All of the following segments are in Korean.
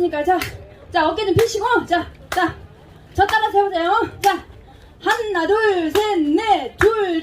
그러니까 자, 자 어깨 좀 펴시고 자, 자, 저 따라 세보세요. 자, 하나, 둘, 셋, 넷, 둘,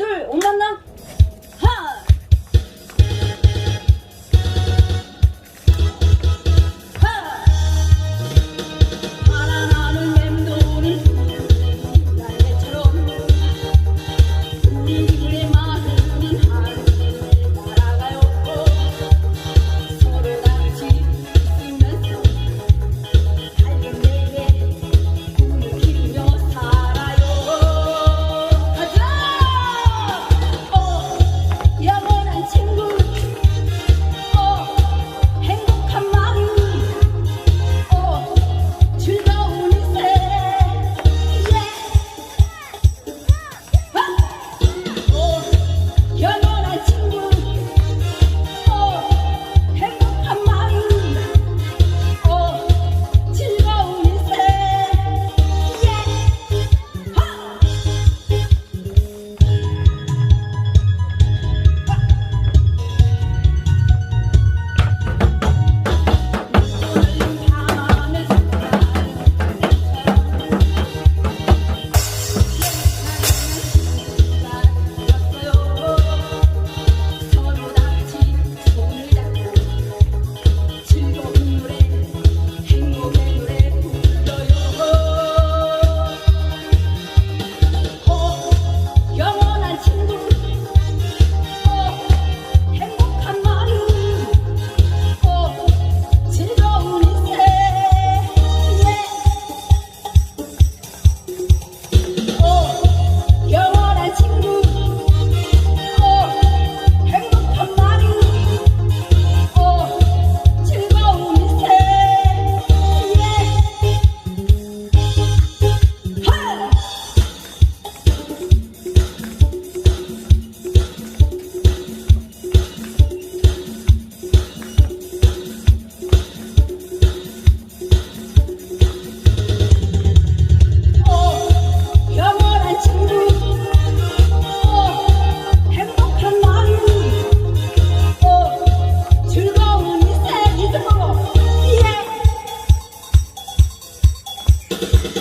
you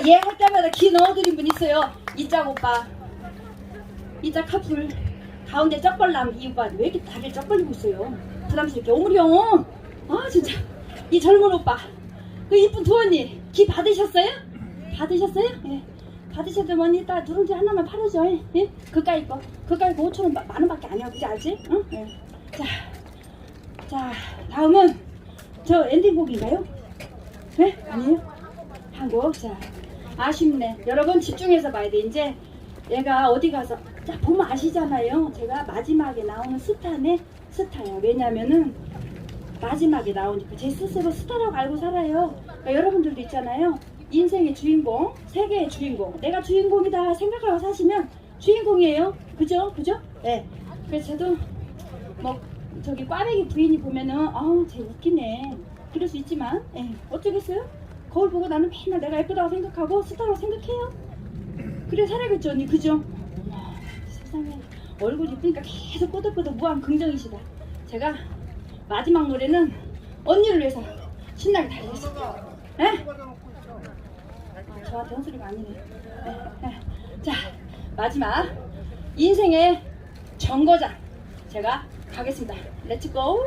제가 얘할 때마다 기 넣어드린 분 있어요. 이짝 오빠, 이짝 커플, 가운데 쩍벌남 이 오빠 왜 이렇게 다리를 쩍 벌리고 있어요? 부담스럽게 오므려. 아 진짜 이 젊은 오빠, 그 이쁜 두 언니 기 받으셨어요? 받으셨어요? 예. 받으셨더니 이따 누룽지 하나만 팔아줘. 예? 그까이 거. 그까이 거 5천 원, 만 원밖에 안 해요. 그지 알지? 응? 예. 자, 자, 다음은 저 엔딩곡인가요? 네? 아니에요? 한곡. 자, 아쉽네. 여러분 집중해서 봐야 돼. 이제 얘가 어디 가서 자 보면 아시잖아요. 제가 마지막에 나오는 스타네 스타야. 왜냐면은 마지막에 나오니까 제 스스로 스타라고 알고 살아요. 그러니까 여러분들도 있잖아요. 인생의 주인공, 세계의 주인공. 내가 주인공이다 생각하고 사시면 주인공이에요. 그죠? 그죠? 네. 그래서 저도 뭐 저기 꽈배기 부인이 보면은 아우 쟤 웃기네. 그럴 수 있지만 예, 어쩌겠어요? 거울 보고 나는 맨날 내가 예쁘다고 생각하고 스타라고 생각해요. 그래 살아야겠죠 언니 그죠? 세상에 얼굴 이쁘니까 계속 꼬득꼬득 무한 긍정이시다. 제가 마지막 노래는 언니를 위해서 신나게 달리겠습니다. 예? 아, 저한테 헛소리가 아니네. 예, 예. 자, 마지막 인생의 정거장 제가 가겠습니다. 렛츠 고!